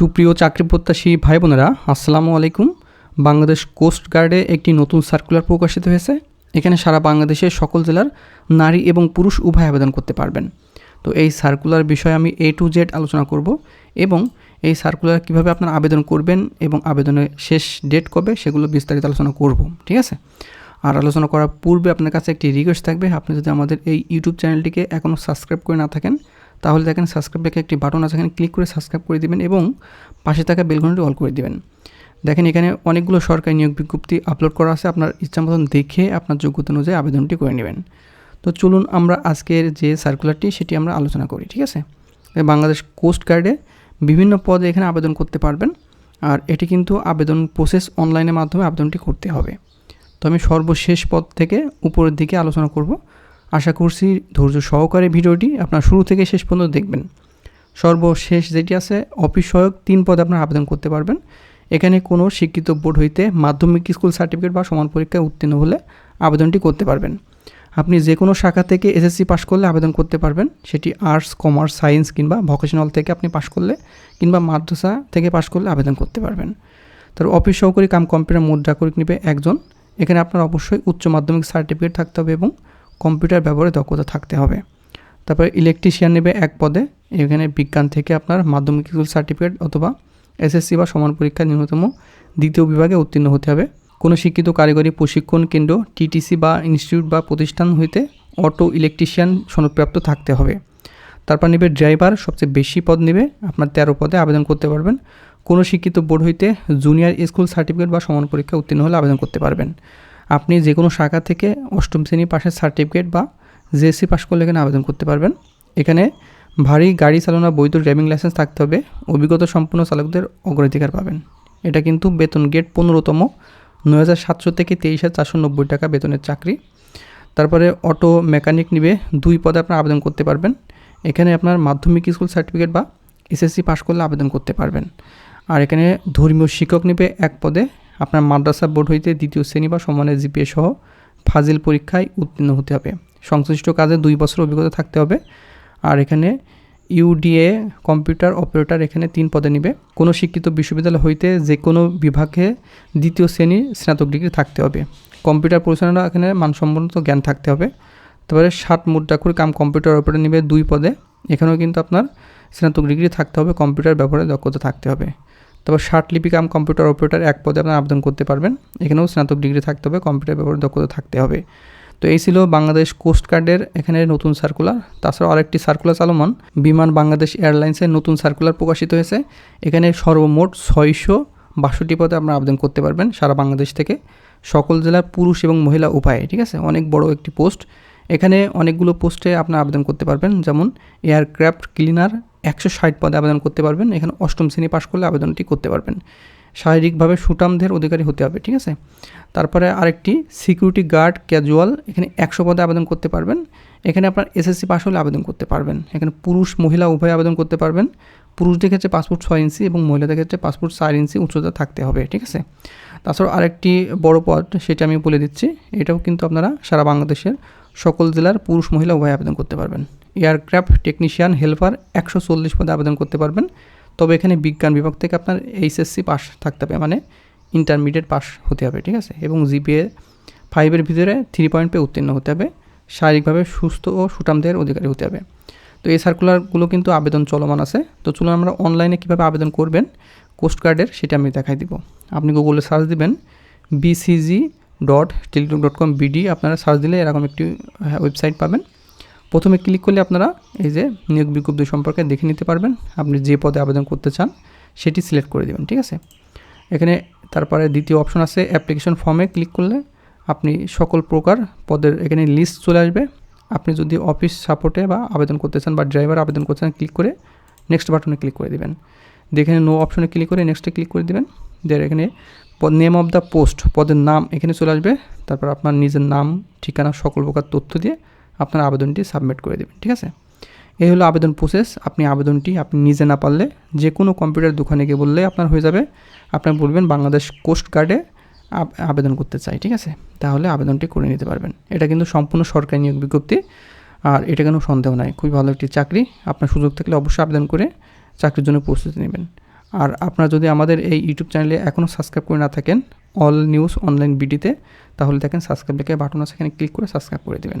সুপ্রিয় চাকরি প্রত্যাশী ভাই বোনেরা আসসালামু আলাইকুম। বাংলাদেশ কোস্ট গার্ডে একটি নতুন সার্কুলার প্রকাশিত হয়েছে। এখানে সারা বাংলাদেশের সকল জেলার নারী এবং পুরুষ উভয় আবেদন করতে পারবেন। তো এই সার্কুলার বিষয়ে আমি এ টু জেড আলোচনা করব এবং এই সার্কুলার কীভাবে আপনারা আবেদন করবেন এবং আবেদনের শেষ ডেট কবে সেগুলো বিস্তারিত আলোচনা করব, ঠিক আছে? আর আলোচনা করার পূর্বে আপনার কাছে একটি রিকোয়েস্ট থাকবে, আপনি যদি আমাদের এই ইউটিউব চ্যানেলটিকে এখনও সাবস্ক্রাইব করে না থাকেন তাহলে দেখেন সাবস্ক্রাইব লেখা একটি বাটন আছে, এখানে ক্লিক করে সাবস্ক্রাইব করে দিবেন এবং পাশে থাকা বেলঘন্টি অল করে দিবেন। দেখেন এখানে অনেকগুলো সরকারি নিয়োগ বিজ্ঞপ্তি আপলোড করা আছে, আপনার ইচ্ছা মতন দেখে আপনার যোগ্যতা অনুযায়ী আবেদনটি করে নেবেন। তো চলুন আমরা আজকের যে সার্কুলারটি সেটি আমরা আলোচনা করি, ঠিক আছে? বাংলাদেশ কোস্ট গার্ডে বিভিন্ন পদে এখানে আবেদন করতে পারবেন, আর এটি কিন্তু আবেদন প্রসেস অনলাইনের মাধ্যমে আবেদনটি করতে হবে। তো আমি সর্বশেষ পদ থেকে উপরের দিকে আলোচনা করব। আশা করছি ধৈর্য সহকারে ভিডিওটি আপনার শুরু থেকে শেষ পর্যন্ত দেখবেন। সর্বশেষ যেটি আছে, অফিস সহায়ক তিন পদে আপনার আবেদন করতে পারবেন। এখানে কোনো শিক্ষিত বোর্ড হইতে মাধ্যমিক স্কুল সার্টিফিকেট বা সমান পরীক্ষায় উত্তীর্ণ হলে আবেদনটি করতে পারবেন। আপনি যে কোনো শাখা থেকে এসএসসি পাশ করলে আবেদন করতে পারবেন। সেটি আর্টস কমার্স সায়েন্স কিংবা ভোকেশনাল থেকে আপনি পাশ করলে কিংবা মাদ্রাসা থেকে পাশ করলে আবেদন করতে পারবেন। তার অফিস সহকারী কাম কম্পিউটার মুদ্রা করে নিবে একজন। এখানে আপনার অবশ্যই উচ্চ মাধ্যমিক সার্টিফিকেট থাকতে হবে এবং কম্পিউটার ব্যবহারে দক্ষতা থাকতে হবে। তারপরে ইলেকট্রিশিয়ান নেবে এক পদে। এখানে বিজ্ঞান থেকে আপনার মাধ্যমিক স্কুল সার্টিফিকেট অথবা এসএসসি বা সমান পরীক্ষা ন্যূনতম দ্বিতীয় বিভাগে উত্তীর্ণ হতে হবে। কোনো শিক্ষিত কারিগরি প্রশিক্ষণ কেন্দ্র টিটিসি বা ইনস্টিটিউট বা প্রতিষ্ঠান হইতে অটো ইলেকট্রিশিয়ান সনদপ্রাপ্ত থাকতে হবে। তারপর নেবে ড্রাইভার সবচেয়ে বেশি পদ নেবে, আপনার তেরো পদে আবেদন করতে পারবেন। কোনো শিক্ষিত বোর্ড হইতে জুনিয়র স্কুল সার্টিফিকেট বা সমান পরীক্ষা উত্তীর্ণ হলে আবেদন করতে পারবেন। আপনি যে কোনো শাখা থেকে অষ্টম শ্রেণি পাশের সার্টিফিকেট বা জেএসসি পাশ করলে এখানে আবেদন করতে পারবেন। এখানে ভারী গাড়ি চালানো, বৈধ ড্রাইভিং লাইসেন্স থাকতে হবে। অভিজ্ঞতা সম্পন্ন চালকদের অগ্রাধিকার পাবেন। এটা কিন্তু বেতন গেট পনেরোতম, নয় হাজার সাতশো থেকে তেইশ হাজার চারশো নব্বই টাকা বেতনের চাকরি। তারপরে অটো মেকানিক নিবে দুই পদে আপনার আবেদন করতে পারবেন। এখানে আপনার মাধ্যমিক স্কুল সার্টিফিকেট বা এসএসসি পাশ করলে আবেদন করতে পারবেন। আর এখানে ধর্মীয় শিক্ষক নিবে এক পদে আপনার মাদ্রাসা বোর্ড হইতে দ্বিতীয় শ্রেণি বা সমানের জিপিএ সহ ফাজিল পরীক্ষায় উত্তীর্ণ হতে হবে। সংশ্লিষ্ট কাজে দুই বছর অভিজ্ঞতা থাকতে হবে। আর এখানে ইউডিএ, কম্পিউটার অপারেটর এখানে তিন পদে নিবে। কোনো শিক্ষিত বিশ্ববিদ্যালয় হইতে যে কোনো বিভাগে দ্বিতীয় শ্রেণির স্নাতক ডিগ্রি থাকতে হবে। কম্পিউটার পরিচালনা এখানে মানসম্মত জ্ঞান থাকতে হবে। তারপরে ষাট মুদ্রাকুর কাম কম্পিউটার অপারেটর নিবে দুই পদে। এখানেও কিন্তু আপনার স্নাতক ডিগ্রি থাকতে হবে, কম্পিউটার ব্যবহারে দক্ষতা থাকতে হবে। তারপর ষাট লিপি কাম কম্পিউটার অপারেটর এক পদে আপনার আবেদন করতে পারবেন। এখানেও স্নাতক ডিগ্রি থাকতে হবে, কম্পিউটার ব্যবহারে দক্ষতা থাকতে হবে। তো এই ছিল বাংলাদেশ কোস্ট গার্ডের এখানে নতুন সার্কুলার। তাছাড়াও আরেকটি সার্কুলার চালমান, বিমান বাংলাদেশ এয়ারলাইন্সের নতুন সার্কুলার প্রকাশিত হয়েছে। এখানে সর্বমোট ছয়শো বাষট্টি পদে আপনারা আবেদন করতে পারবেন সারা বাংলাদেশ থেকে। সকল জেলার পুরুষ এবং মহিলা উপায়ে ঠিক আছে? অনেক বড় একটি পোস্ট। এখানে অনেকগুলো পোস্টে আপনার আবেদন করতে পারবেন। যেমন এয়ারক্রাফট ক্লিনার একশো ষাট পদে আবেদন করতে পারবেন। এখানে অষ্টম শ্রেণি পাশ করলে আবেদনটি করতে পারবেন। শারীরিকভাবে সুটামদের অধিকারী হতে হবে, ঠিক আছে? তারপরে আরেকটি, সিকিউরিটি গার্ড ক্যাজুয়াল, এখানে একশো পদে আবেদন করতে পারবেন। এখানে আপনার এসএসসি পাশ হলে আবেদন করতে পারবেন। এখানে পুরুষ, মহিলা, উভয় আবেদন করতে পারবেন। পুরুষদের ক্ষেত্রে পাসপোর্ট ছয় ইঞ্চি এবং মহিলাদের ক্ষেত্রে পাসপোর্ট চার ইঞ্চি উচ্চতা থাকতে হবে, ঠিক আছে? তাছাড়াও আরেকটি বড় পদ, সেটা আমি বলে দিচ্ছি। এটাও কিন্তু আপনারা সারা বাংলাদেশের সকল জেলার পুরুষ, মহিলা উভয় আবেদন করতে পারবেন। এয়ারক্রাফট টেকনিশিয়ান, হেল্পার, একশো চল্লিশ পদে আবেদন করতে পারবেন। তবে এখানে বিজ্ঞান বিভাগ থেকে আপনার এইচএসসি পাস থাকতে হবে মানে ইন্টারমিডিয়েট পাস হতে হবে, ঠিক আছে? এবং জিপিএ ফাইভের ভিতরে থ্রি পয়েন্ট পেয়ে উত্তীর্ণ হতে হবে। শারীরিকভাবে সুস্থ ও সুটামদের অধিকারী হতে হবে। তো এই সার্কুলারগুলো কিন্তু আবেদন চলমান আছে। তো চলুন আমরা অনলাইনে কীভাবে আবেদন করবেন কোস্টগার্ডের সেটা আমি দেখাই দিব। আপনি গুগলে সার্চ দিবেন BCG dot Teletalk dot com BD আপনারা সার্চ দিলে এরকম একটি ওয়েবসাইট পাবেন। প্রথমে ক্লিক করলে আপনারা এই যে নিয়োগ বিজ্ঞপ্তি সম্পর্কে দেখে নিতে পারবেন। আপনি যে পদে আবেদন করতে চান, সেটি সিলেক্ট করে দেবেন, ঠিক আছে? এখানে তারপরে দ্বিতীয় অপশন আছে অ্যাপ্লিকেশন ফর্মে ক্লিক করলে আপনি সকল প্রকার পদের এখানে লিস্ট চলে আসবে। আপনি যদি অফিস সাপোর্টে বা আবেদন করতে চান বা ড্রাইভার আবেদন করতে চান ক্লিক করে নেক্সট বাটনে ক্লিক করে দেবেন। দেখে নো অপশনে ক্লিক করে নেক্সটে ক্লিক করে দেবেন। দের এখানে নেম অফ দ্য পোস্ট পদের নাম এখানে চলে আসবে। তারপর আপনার নিজের নাম, ঠিকানা, সকল প্রকার তথ্য দিয়ে আপনার আবেদনটি সাবমিট করে দেবেন, ঠিক আছে? এই হলো আবেদন প্রসেস আপনি আবেদনটি, আপনি নিজে না পারলে যে কোনো কম্পিউটার দোকানে গিয়ে বললে আপনার হয়ে যাবে। আপনার বলবেন, বাংলাদেশ কোস্ট গার্ডে আবেদন করতে চাই ঠিক আছে? তাহলে আবেদনটি করে নিতে পারবেন। এটা কিন্তু সম্পূর্ণ সরকারি নিয়োগ বিজ্ঞপ্তি। আর এটা কোনো সন্দেহ নাই। খুবই ভালো একটি চাকরি। আপনার সুযোগ থাকলে অবশ্যই আবেদন করে চাকরির জন্য প্রস্তুতি নেবেন। আর আপনারা যদি আমাদের এই ইউটিউব চ্যানেলে এখনও সাবস্ক্রাইব করে না থাকেন অল নিউজ অনলাইন বিডিতে তাহলে দেখেন সাবস্ক্রাইব লেখা বাটন আছে, এখানে ক্লিক করে সাবস্ক্রাইব করে দেবেন।